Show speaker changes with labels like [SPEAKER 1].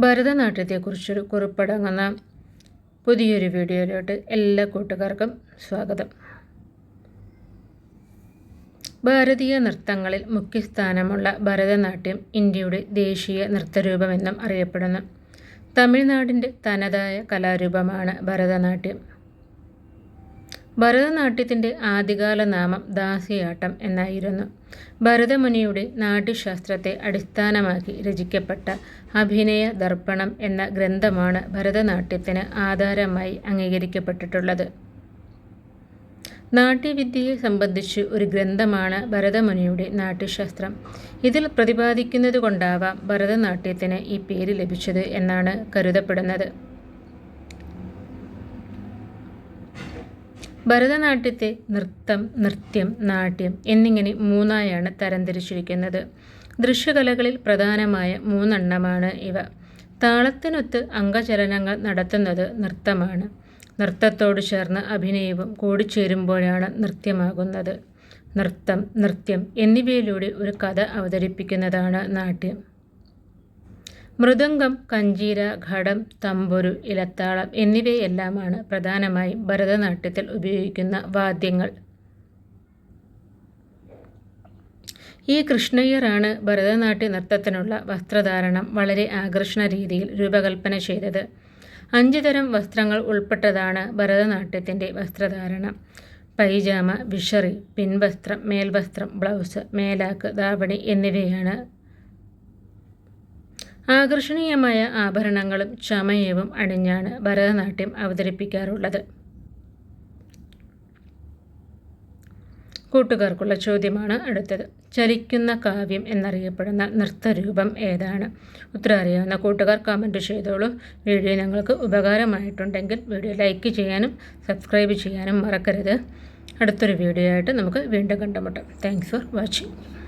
[SPEAKER 1] ഭരതനാട്യത്തെക്കുറിച്ചൊരു കുറിപ്പടങ്ങുന്ന പുതിയൊരു വീഡിയോയിലോട്ട് എല്ലാ കൂട്ടുകാർക്കും സ്വാഗതം. ഭാരതീയ നൃത്തങ്ങളിൽ മുഖ്യസ്ഥാനമുള്ള ഭരതനാട്യം ഇന്ത്യയുടെ ദേശീയ നൃത്തരൂപമെന്നും അറിയപ്പെടുന്നു. തമിഴ്നാടിന്റെ തനതായ കലാരൂപമാണ് ഭരതനാട്യം. ഭരതനാട്യത്തിന്റെ ആദ്യകാല നാമം ദാസിയാട്ടം എന്നായിരുന്നു. ഭരതമുനിയുടെ നാട്യശാസ്ത്രത്തെ അടിസ്ഥാനമാക്കി രചിക്കപ്പെട്ട അഭിനയ ദർപ്പണം എന്ന ഗ്രന്ഥമാണ് ഭരതനാട്യത്തിന് ആധാരമായി അംഗീകരിക്കപ്പെട്ടിട്ടുള്ളത്. നാട്യവിദ്യയെ സംബന്ധിച്ച് ഒരു ഗ്രന്ഥമാണ് ഭരതമുനിയുടെ നാട്യശാസ്ത്രം. ഇതിൽ പ്രതിപാദിക്കുന്നത് കൊണ്ടാവാം ഭരതനാട്യത്തിന് ഈ പേര് ലഭിച്ചത് എന്നാണ് കരുതപ്പെടുന്നത്. ഭരതനാട്യത്തെ നൃത്തം നൃത്യം നാട്യം എന്നിങ്ങനെ മൂന്നായാണ് തരംതിരിച്ചിരിക്കുന്നത്. ദൃശ്യകലകളിൽ പ്രധാനമായ മൂന്നെണ്ണമാണ് ഇവ. താളത്തിനൊത്ത് അംഗചലനങ്ങൾ നടത്തുന്നത് നൃത്തമാണ്. നൃത്തത്തോട് ചേർന്ന് അഭിനയവും കൂടിച്ചേരുമ്പോഴാണ് നൃത്യമാകുന്നത്. നൃത്തം നൃത്യം എന്നിവയിലൂടെ ഒരു കഥ അവതരിപ്പിക്കുന്നതാണ് നാട്യം. മൃദംഗം കഞ്ചീര ഘടം തമ്പുരു ഇലത്താളം എന്നിവയെല്ലാമാണ് പ്രധാനമായും ഭരതനാട്യത്തിൽ ഉപയോഗിക്കുന്ന വാദ്യങ്ങൾ. ഈ കൃഷ്ണയ്യറാണ് ഭരതനാട്യ നൃത്തത്തിനുള്ള വസ്ത്രധാരണം വളരെ ആകർഷണ രീതിയിൽ രൂപകൽപ്പന ചെയ്തത്. അഞ്ചു തരം വസ്ത്രങ്ങൾ ഉൾപ്പെട്ടതാണ് ഭരതനാട്യത്തിന്റെ വസ്ത്രധാരണം. പൈജാമ വിഷറി പിൻവസ്ത്രം മേൽവസ്ത്രം ബ്ലൗസ് മേലാക്ക് ദാവണി എന്നിവയാണ് ആകർഷണീയമായ ആഭരണങ്ങളും ചമയവും അണിഞ്ഞാണ് ഭരതനാട്യം അവതരിപ്പിക്കാറുള്ളത്. കൂട്ടുകാർക്കുള്ള ചോദ്യമാണ് അടുത്തത്. ചലിക്കുന്ന കാവ്യം എന്നറിയപ്പെടുന്ന നൃത്തരൂപം ഏതാണ്? ഉത്തരം അറിയാവുന്ന കൂട്ടുകാർ കമന്റ് ചെയ്തോളൂ. വീഡിയോ ഞങ്ങൾക്ക് ഉപകാരമായിട്ടുണ്ടെങ്കിൽ വീഡിയോ ലൈക്ക് ചെയ്യാനും സബ്സ്ക്രൈബ് ചെയ്യാനും മറക്കരുത്. അടുത്തൊരു വീഡിയോ ആയിട്ട് നമുക്ക് വീണ്ടും കണ്ടുമുട്ടാം. Thanks for watching